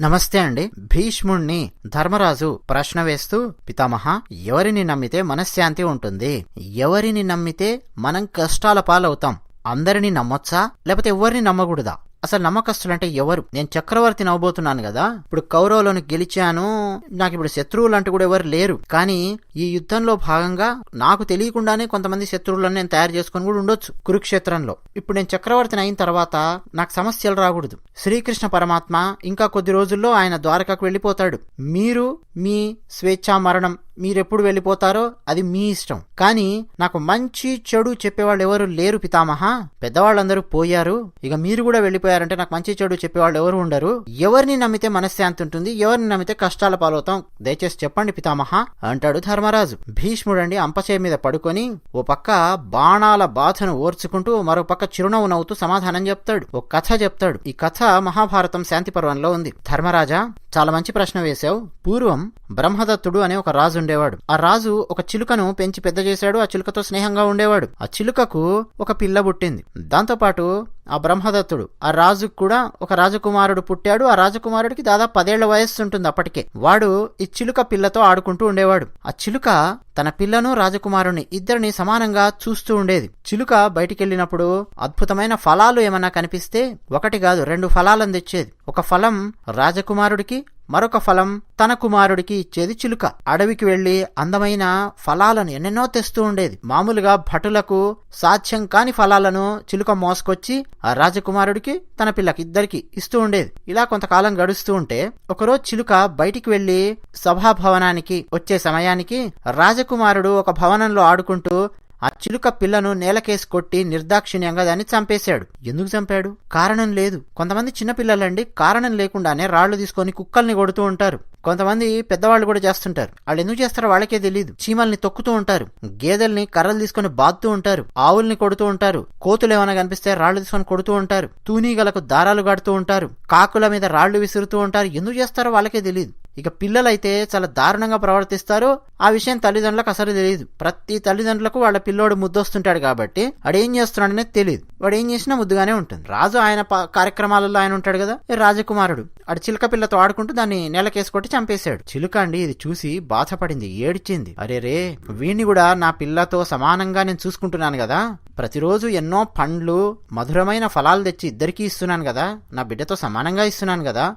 నమస్తే అండి. భీష్ముణ్ణి ధర్మరాజు ప్రశ్న వేస్తూ పితామహ ఎవరిని నమ్మితే మనశ్శాంతి ఉంటుంది? ఎవరిని నమ్మితే మనం కష్టాల పాలవుతాం? అందరినీ నమ్మొచ్చా? లేకపోతే ఎవరిని నమ్మకూడదా? అసలు నమ్మకస్తులంటే ఎవరు? నేను చక్రవర్తిని అవబోతున్నాను కదా. ఇప్పుడు కౌరవులను గెలిచాను. నాకు ఇప్పుడు శత్రువులు అంటూ కూడా ఎవరు లేరు. కానీ ఈ యుద్ధంలో భాగంగా నాకు తెలియకుండానే కొంతమంది శత్రువులను నేను తయారు చేసుకొని కూడా ఉండొచ్చు కురుక్షేత్రంలో. ఇప్పుడు నేను చక్రవర్తిని అయిన తర్వాత నాకు సమస్యలు రాకూడదు. శ్రీకృష్ణ పరమాత్మ ఇంకా కొద్ది రోజుల్లో ఆయన ద్వారకకు వెళ్ళిపోతాడు. మీరు మీ స్వేచ్ఛా మరణం మీరెప్పుడు వెళ్ళిపోతారో అది మీ ఇష్టం. కానీ నాకు మంచి చెడు చెప్పేవాళ్ళు ఎవరు లేరు పితామహ. పెద్దవాళ్ళందరూ పోయారు. ఇక మీరు కూడా చెప్పారంటే నాకు మంచి చెడు చెప్పేవాళ్ళు ఎవరు ఉండరు. ఎవరిని నమ్మితే మనశ్శాంతి ఉంటుంది ఎవరిని నమ్మితే కష్టాల పాలవుతాం. దయచేసి చెప్పండి పితామహ అంటాడు ధర్మరాజు. భీష్ముడండి అంపచే మీద పడుకొని ఓ పక్క బాణాల బాధను ఓర్చుకుంటూ మరో పక్క చిరునవ్వు నవ్వుతూ సమాధానం చెప్తాడు. ఓ కథ చెప్తాడు. ఈ కథ మహాభారతం శాంతి పర్వంలో ఉంది. ధర్మరాజా చాలా మంచి ప్రశ్న వేశావు. పూర్వం బ్రహ్మదత్తుడు అనే ఒక రాజు ఉండేవాడు. ఆ రాజు ఒక చిలుకను పెంచి పెద్ద చేశాడు. ఆ చిలుకతో స్నేహంగా ఉండేవాడు. ఆ చిలుకకు ఒక పిల్ల పుట్టింది. దాంతోపాటు ఆ బ్రహ్మదత్తుడు. ఆ రాజుకు కూడా ఒక రాజకుమారుడు పుట్టాడు. ఆ రాజకుమారుడికి దాదాపు పదేళ్ళ వయస్సు ఉంటుంది అప్పటికే. వాడు ఈ చిలుక పిల్లతో ఆడుకుంటూ ఉండేవాడు. ఆ చిలుక తన పిల్లను రాజకుమారుని ఇద్దరిని సమానంగా చూస్తూ ఉండేది. చిలుక బయటికెళ్ళినప్పుడు అద్భుతమైన ఫలాలు ఏమన్నా కనిపిస్తే ఒకటి కాదు రెండు ఫలాలను తెచ్చేది. ఒక ఫలం రాజకుమారుడికి మరొక ఫలం తన కుమారుడికి ఇచ్చేది చిలుక. అడవికి వెళ్ళి అందమైన ఫలాలను ఎన్నెన్నో తెస్తూ ఉండేది. మామూలుగా భటులకు సాధ్యం కాని ఫలాలను చిలుక మోసుకొచ్చి ఆ రాజకుమారుడికి తన పిల్లకి ఇద్దరికి ఇస్తూ ఉండేది. ఇలా కొంతకాలం గడుస్తూ ఉంటే ఒకరోజు చిలుక బయటికి వెళ్ళి సభాభవనానికి వచ్చే సమయానికి రాజకుమారుడు ఒక భవనంలో ఆడుకుంటూ ఆ చిలుక పిల్లను నేలకేసి కొట్టి నిర్దాక్షిణ్యంగా దాన్ని చంపేశాడు. ఎందుకు చంపాడు? కారణం లేదు. కొంతమంది చిన్నపిల్లలండి కారణం లేకుండానే రాళ్ళు తీసుకొని కుక్కల్ని కొడుతూ ఉంటారు. కొంతమంది పెద్దవాళ్ళు కూడా చేస్తుంటారు. వాళ్ళు ఎందుకు చేస్తారో వాళ్ళకే తెలియదు చీమల్ని తొక్కుతూ ఉంటారు. గేదెల్ని కర్రలు తీసుకొని బాదుతూ ఉంటారు. ఆవుల్ని కొడుతూ ఉంటారు. కోతులు ఏమైనా కనిపిస్తే రాళ్ళు తీసుకొని కొడుతూ ఉంటారు. తూనీగలకు దారాలు కడుతూ ఉంటారు. కాకుల మీద రాళ్ళు విసురుతూ ఉంటారు. ఎందుకు చేస్తారో వాళ్ళకే తెలియదు ఇక పిల్లలైతే చాలా దారుణంగా ప్రవర్తిస్తారు ఆ విషయం తల్లిదండ్రులకు అసలు తెలియదు. ప్రతి తల్లిదండ్రులకు వాళ్ళ పిల్లోడు ముద్దొస్తుంటాడు కాబట్టి అడేం చేస్తున్నాడనేది చేస్తున్నాడనే తెలియదు వాడు ఏం చేసినా ముద్దుగానే ఉంటుంది. రాజు ఆయన కార్యక్రమాలలో ఆయన ఉంటాడు కదా? రాజకుమారుడు. ఆడు చిలుక పిల్లతో ఆడుకుంటూ దాన్ని నెలకేసి కొట్టి చంపేశాడు. చిలుక అండి ఇది చూసి బాధపడింది ఏడ్చింది. అరే రే వీణ్ణి కూడా నా పిల్లతో సమానంగా నేను చూసుకుంటున్నాను కదా? ప్రతిరోజు ఎన్నో పండ్లు మధురమైన ఫలాలు తెచ్చి ఇద్దరికీ ఇస్తున్నాను కదా? నా బిడ్డతో సమానంగా ఇస్తున్నాను కదా?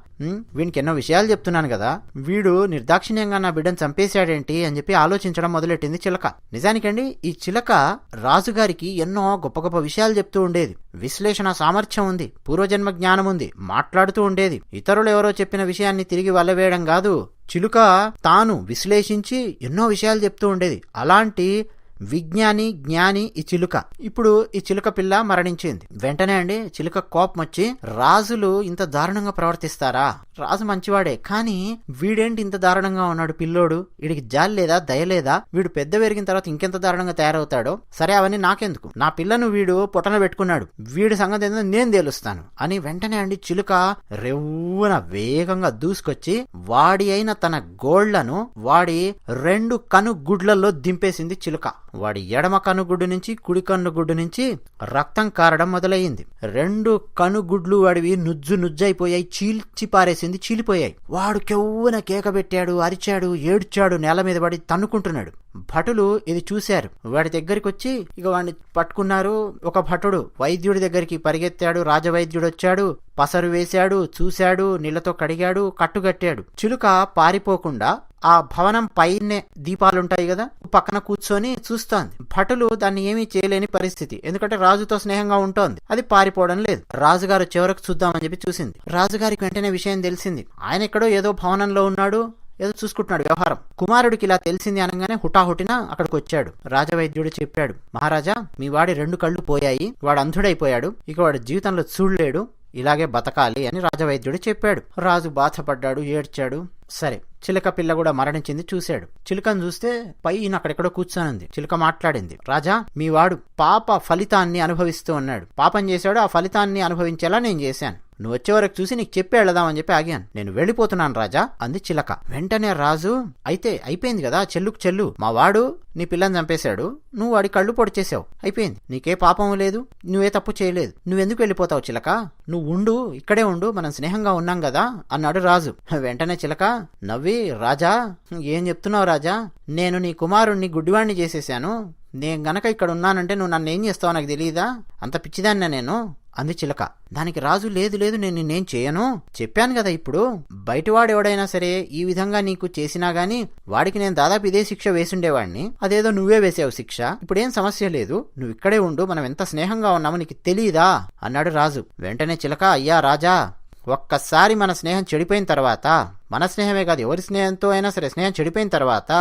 వీనికి ఎన్నో విషయాలు చెప్తున్నాను కదా? వీడు నిర్దాక్షిణ్యంగా నా బిడ్డను చంపేశాడేంటి అని చెప్పి ఆలోచించడం మొదలెట్టింది చిలక. నిజానికండి ఈ చిలక రాజుగారికి ఎన్నో గొప్ప గొప్ప విషయాలు చెప్తూ ఉండేది. విశ్లేషణ సామర్థ్యం ఉంది పూర్వజన్మ జ్ఞానం ఉంది మాట్లాడుతూ ఉండేది. ఇతరులు ఎవరో చెప్పిన విషయాన్ని తిరిగి వల్లవేయడం కాదు. చిలుక తాను విశ్లేషించి ఎన్నో విషయాలు చెప్తూ ఉండేది. అలాంటి విజ్ఞాని జ్ఞాని ఈ చిలుక. ఇప్పుడు ఈ చిలుక పిల్ల మరణించింది. వెంటనే అండి చిలుక కోపం వచ్చి రాజులు ఇంత దారుణంగా ప్రవర్తిస్తారా? రాజు మంచివాడే కానీ వీడేంటి ఇంత దారుణంగా ఉన్నాడు పిల్లోడు? వీడికి జాలి లేదా దయలేదా వీడు పెద్ద పెరిగిన తర్వాత ఇంకెంత దారుణంగా తయారవుతాడో? సరే అవన్నీ నాకెందుకు? నా పిల్లను వీడు పొట్టన పెట్టుకున్నాడు. వీడి సంగతి ఏందో నేను తేలుస్తాను. అని వెంటనే అండి చిలుక రెవ్వున వేగంగా దూసుకొచ్చి వాడి అయిన తన గోళ్ళను వాడి రెండు కను గుడ్లలో దింపేసింది చిలుక. వాడి ఎడమ కనుగుడ్డు నుంచి కుడి కన్నుగుడ్డు నుంచి రక్తం కారడం మొదలయ్యింది. రెండు కనుగుడ్లు వాడివి నుజ్జు నుజ్జైపోయాయి చీల్చి పారేసింది చీలిపోయాయి. వాడు కెవ్వున కేక పెట్టాడు అరిచాడు ఏడ్చాడు నేల మీద పడి తన్నుకుంటున్నాడు. భటులు ఇది చూశారు. వాడి దగ్గరికి వచ్చి ఇక వాడిని పట్టుకున్నారు ఒక భటుడు. వైద్యుడి దగ్గరికి పరిగెత్తాడు రాజవైద్యుడు వచ్చాడు పసరు వేశాడు చూశాడు నీళ్ళతో కడిగాడు కట్టుగట్టాడు. చిలుక పారిపోకుండా ఆ భవనం పైనే దీపాలుంటాయి కదా పక్కన కూర్చొని చూస్తోంది. భటులు దాన్ని ఏమీ చేయలేని పరిస్థితి. ఎందుకంటే రాజుతో స్నేహంగా ఉంటోంది. అది పారిపోవడం లేదు. రాజుగారు చివరకు చూద్దామని చెప్పి చూసింది. రాజుగారికి వెంటనే విషయం తెలిసింది. ఆయన ఎక్కడో ఏదో భవనంలో ఉన్నాడు ఏదో చూసుకుంటున్నాడు వ్యవహారం. కుమారుడికి ఇలా తెలిసింది అనగానే హుటాహుటిన అక్కడికి వచ్చాడు రాజవైద్యుడు చెప్పాడు మహారాజా మీ వాడి రెండు కళ్ళు పోయాయి. వాడు అంధుడైపోయాడు. ఇక వాడు జీవితంలో చూడలేడు. ఇలాగే బతకాలి అని రాజవైద్యుడు చెప్పాడు. రాజు బాధపడ్డాడు ఏడ్చాడు. సరే చిలక పిల్ల కూడా మరణించింది చూశాడు. చిలుకను చూస్తే పైన అక్కడెక్కడో కూర్చొనుంది. చిలుక మాట్లాడింది రాజా మీ వాడు పాప ఫలితాన్ని అనుభవిస్తూ ఉన్నాడు. పాపం చేశాడు ఆ ఫలితాన్ని అనుభవించేలా నేను చేశాను. నువ్వు వచ్చే వరకు చూసి నీకు చెప్పి వెళదామని చెప్పి ఆగాను. నేను వెళ్ళిపోతున్నాను రాజా అంది చిలక. వెంటనే రాజు అయితే అయిపోయింది కదా చెల్లుకు చెల్లు. మా వాడు నీ పిల్లని చంపేశాడు. నువ్వు వాడి కళ్ళు పొడి చేసావు. అయిపోయింది. నీకే పాపం లేదు. నువ్వే తప్పు చేయలేదు. నువ్వెందుకు వెళ్ళిపోతావు చిలక? నువ్వు ఉండు ఇక్కడే ఉండు. మనం స్నేహంగా ఉన్నాం కదా అన్నాడు రాజు. వెంటనే చిలక నవ్వి రాజా ఏం చెప్తున్నావు రాజా? నేను నీ కుమారుణ్ణి గుడ్డివాణ్ణి చేసేశాను. నేను గనక ఇక్కడ ఉన్నానంటే నువ్వు నన్ను ఏం చేస్తావో నాకు తెలియదా అంత పిచ్చిదాన్న నేను? అంది చిలక. దానికి రాజు లేదు లేదు నేను నిన్నేం చేయను? చెప్పాను కదా ఇప్పుడు. బయటవాడు ఎవడైనా సరే ఈ విధంగా నీకు చేసినా గాని వాడికి నేను దాదాపు ఇదే శిక్ష వేసుండేవాడిని. అదేదో నువ్వే వేసావు శిక్ష. ఇప్పుడేం సమస్య లేదు. నువ్వు ఇక్కడే ఉండు మనం ఎంత స్నేహంగా ఉన్నామో నీకు తెలియదా అన్నాడు రాజు. వెంటనే చిలక అయ్యా రాజా ఒక్కసారి మన స్నేహం చెడిపోయిన తర్వాత మన స్నేహమే కాదు ఎవరి స్నేహంతో అయినా సరే స్నేహం చెడిపోయిన తర్వాత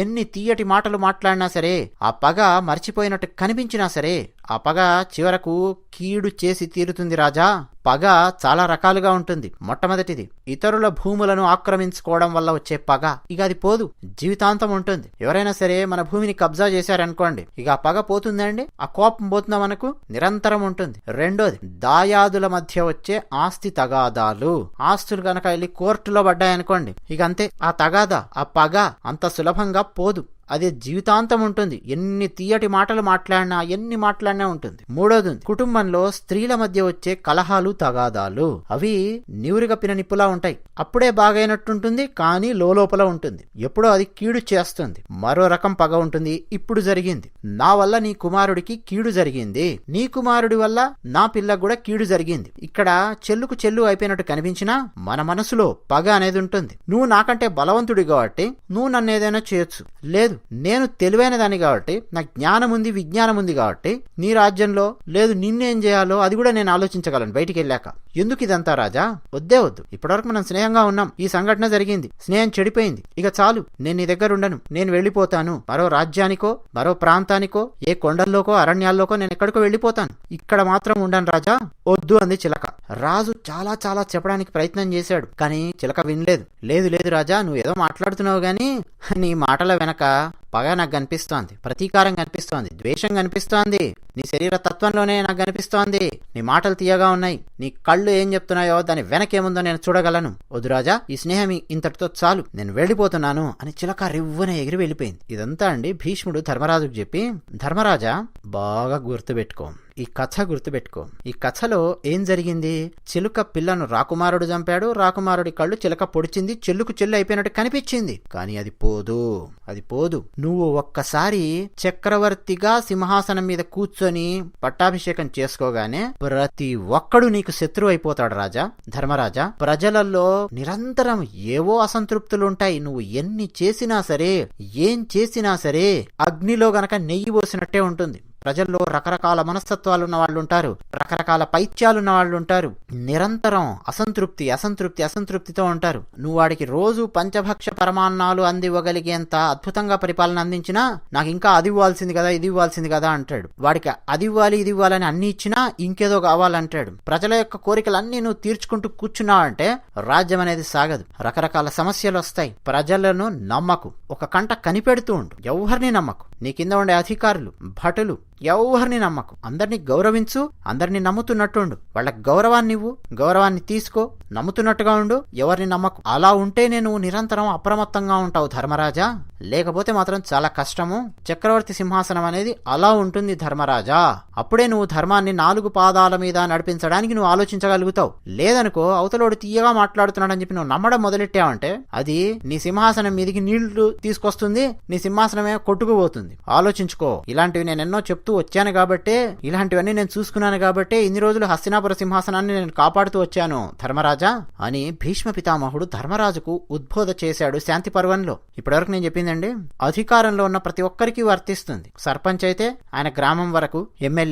ఎన్ని తీయటి మాటలు మాట్లాడినా సరే ఆ పగ మర్చిపోయినట్టు కనిపించినా సరే ఆ పగ చివరకు కీడు చేసి తీరుతుంది రాజా. పగ చాలా రకాలుగా ఉంటుంది. మొట్టమొదటిది ఇతరుల భూములను ఆక్రమించుకోవడం వల్ల వచ్చే పగ. ఇక అది పోదు. జీవితాంతం ఉంటుంది. ఎవరైనా సరే మన భూమిని కబ్జా చేశారనుకోండి. ఇక ఆ పగ పోతుందండి ఆ కోపం పోతుందా మనకు? నిరంతరం ఉంటుంది. రెండోది దాయాదుల మధ్య వచ్చే ఆస్తి తగాదాలు. ఆస్తులు కనుక వెళ్ళి కోర్టులో పడ్డాయనుకోండి. ఇక అంతే. ఆ తగాదా ఆ పగ అంత సులభంగా పోదు. అది జీవితాంతం ఉంటుంది. ఎన్ని తీయటి మాటలు మాట్లాడినా ఎన్ని మాట్లాడినా ఉంటుంది. మూడోది కుటుంబంలో స్త్రీల మధ్య వచ్చే కలహాలు తగాదాలు అవి నీవురిగప్పిన నిప్పులా ఉంటాయి. అప్పుడే బాగైనట్టుంటుంది కానీ లోపల ఉంటుంది. ఎప్పుడో అది కీడు చేస్తుంది. మరో రకం పగ ఉంటుంది. ఇప్పుడు జరిగింది. నా వల్ల నీ కుమారుడికి కీడు జరిగింది. నీ కుమారుడి వల్ల నా పిల్లకు కూడా కీడు జరిగింది. ఇక్కడ చెల్లుకు చెల్లు అయిపోయినట్టు కనిపించినా మన మనసులో పగ అనేది ఉంటుంది. నువ్వు నాకంటే బలవంతుడి కాబట్టి నువ్వు నన్ను ఏదైనా చేయొచ్చు. లేదు నేను తెలివైన దాన్ని కాబట్టి నాకు జ్ఞానం ఉంది విజ్ఞానం ఉంది కాబట్టి నీ రాజ్యంలో లేదు నిన్నేం చేయాలో అది కూడా నేను ఆలోచించగలను బయటికి వెళ్ళాక ఎందుకు ఇదంతా రాజా? వద్దే వద్దు. ఇప్పటివరకు మనం స్నేహంగా ఉన్నాం. ఈ సంఘటన జరిగింది. స్నేహం చెడిపోయింది. ఇక చాలు. నేను నీ దగ్గర ఉండను. నేను వెళ్ళిపోతాను. మరో రాజ్యానికో మరో ప్రాంతానికో ఏ కొండల్లోకో అరణ్యాల్లోకో నేను ఎక్కడికో వెళ్ళిపోతాను. ఇక్కడ మాత్రం ఉండను రాజా. వద్దు అంది చిలక. రాజు చాలా చాలా చెప్పడానికి ప్రయత్నం చేశాడు. కానీ చిలక వినలేదు. లేదు లేదు రాజా నువ్వు ఏదో మాట్లాడుతున్నావు కానీ నీ మాటల వెనక పగ నాకు కనిపిస్తోంది ప్రతీకారం కనిపిస్తోంది ద్వేషం కనిపిస్తోంది నీ శరీర తత్వంలోనే నాకు కనిపిస్తోంది నీ మాటలు తీయగా ఉన్నాయి నీ కళ్ళు ఏం చెప్తున్నాయో దాని వెనకేముందో నేను చూడగలను. వదురాజా ఈ స్నేహం ఇంతటితో చాలు నేను వెళ్ళిపోతున్నాను అని చిలక రివ్వున ఎగిరి వెళ్ళిపోయింది. ఇదంతా అండి భీష్ముడు ధర్మరాజుకు చెప్పి ధర్మరాజా బాగా గుర్తుపెట్టుకో. ఈ కథ గుర్తుపెట్టుకో. ఈ కథలో ఏం జరిగింది? చిలుక పిల్లను రాకుమారుడు చంపాడు. రాకుమారుడి కళ్ళు చిలక పొడిచింది. చెల్లుకు చెల్లు అయిపోయినట్టు కనిపించింది. కానీ అది పోదు. అది పోదు. నువ్వు ఒక్కసారి చక్రవర్తిగా సింహాసనం మీద కూర్చొని పట్టాభిషేకం చేసుకోగానే ప్రతి ఒక్కడు నీకు శత్రువు అయిపోతాడు రాజా ధర్మరాజా. ప్రజలలో నిరంతరం ఏవో అసంతృప్తులుంటాయి. నువ్వు ఎన్ని చేసినా సరే ఏం చేసినా సరే అగ్నిలో గనక నెయ్యి పోసినట్టే ఉంటుంది. ప్రజల్లో రకరకాల మనస్తత్వాలు ఉన్న వాళ్ళు ఉంటారు రకరకాల పైత్యాలున్న వాళ్ళు ఉంటారు నిరంతరం అసంతృప్తి అసంతృప్తి అసంతృప్తితో ఉంటారు. నువ్వు వాడికి రోజు పంచభక్ష పరమాన్నాలు అందివ్వగలిగేంత అద్భుతంగా పరిపాలన అందించినా నాకు ఇంకా అది ఇవ్వాల్సింది కదా ఇది ఇవ్వాల్సింది కదా అంటాడు. వాడికి అది ఇవ్వాలి ఇది ఇవ్వాలని అన్ని ఇచ్చినా ఇంకేదో కావాలంటాడు. ప్రజల యొక్క కోరికలన్నీ నువ్వు తీర్చుకుంటూ కూర్చున్నావు అంటే రాజ్యం అనేది సాగదు. రకరకాల సమస్యలు వస్తాయి. ప్రజలను నమ్మకు. ఒక కంట కనిపెడుతూ ఉండు. ఎవరిని నమ్మకు? నీ కింద ఉండే అధికారులు భటులు ఎవరిని నమ్మకు. అందరినీ గౌరవించు అందరినీ నమ్ముతున్నట్టుండు. వాళ్ళ గౌరవాన్ని ఇవ్వు గౌరవాన్ని తీసుకో నమ్ముతున్నట్టుగా ఉండు ఎవరిని నమ్మకు. అలా ఉంటే నేను నిరంతరం అప్రమత్తంగా ఉంటావు ధర్మరాజా. లేకపోతే మాత్రం చాలా కష్టము. చక్రవర్తి సింహాసనం అనేది అలా ఉంటుంది ధర్మరాజా. అప్పుడే నువ్వు ధర్మాన్ని నాలుగు పాదాల మీద నడిపించడానికి నువ్వు ఆలోచించగలుగుతావు. లేదనుకో అవతలోడు తీయగా మాట్లాడుతున్నాడని చెప్పి నువ్వు నమ్మడం మొదలెట్టావంటే అది నీ సింహాసనం మీదికి నీళ్ళు తీసుకొస్తుంది నీ సింహాసనమే కొట్టుకుపోతుంది. ఆలోచించుకో. ఇలాంటివి నేను ఎన్నో చెప్తూ వచ్చాను కాబట్టే ఇలాంటివన్నీ నేను చూసుకున్నాను కాబట్టే ఇన్ని రోజులు హస్తినాపుర సింహాసనాన్ని నేను కాపాడుతూ వచ్చాను. ధర్మరాజా అని భీష్మ పితామహుడు ధర్మరాజుకు ఉద్బోధ చేశాడు శాంతి పర్వంలో. ఇప్పటివరకు నేను చెప్పిందండి అధికారంలో ఉన్న ప్రతి ఒక్కరికి వర్తిస్తుంది. సర్పంచ్ అయితే ఆయన గ్రామం వరకు ఎమ్మెల్యే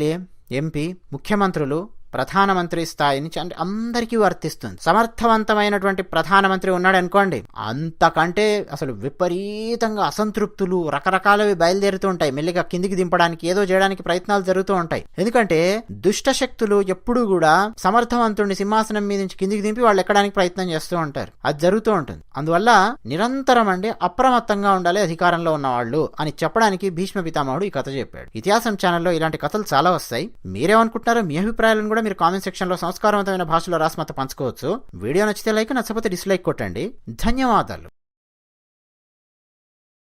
ఎంపీ ముఖ్యమంత్రులు ప్రధానమంత్రి స్థాయి నుంచి అంటే అందరికీ వర్తిస్తుంది. సమర్థవంతమైనటువంటి ప్రధానమంత్రి ఉన్నాడు అనుకోండి అంతకంటే అసలు విపరీతంగా అసంతృప్తులు రకరకాలవి బయలుదేరుతూ ఉంటాయి. మెల్లిగా కిందికి దింపడానికి ఏదో చేయడానికి ప్రయత్నాలు జరుగుతూ ఉంటాయి. ఎందుకంటే దుష్ట శక్తులు ఎప్పుడూ కూడా సమర్థవంతుడిని సింహాసనం మీద నుంచి కిందికి దింపి వాళ్ళు ఎక్కడానికి ప్రయత్నం చేస్తూ ఉంటారు. అది జరుగుతూ ఉంటుంది. అందువల్ల నిరంతరం అండి అప్రమత్తంగా ఉండాలి అధికారంలో ఉన్న వాళ్ళు అని చెప్పడానికి భీష్మ పితామహుడు ఈ కథ చెప్పాడు. ఇతిహాసం ఛానల్లో ఇలాంటి కథలు చాలా వస్తాయి. మీరేమనుకుంటున్నారో మీ అభిప్రాయాలను కూడా కూడా మీరు కామెంట్ సెక్షన్లో సంస్కారవంతమైన భాషలో రాసి మాతో పంచుకోవచ్చు. వీడియో నచ్చితే లైక్ నచ్చకపోతే డిస్లైక్ కొట్టండి. ధన్యవాదాలు.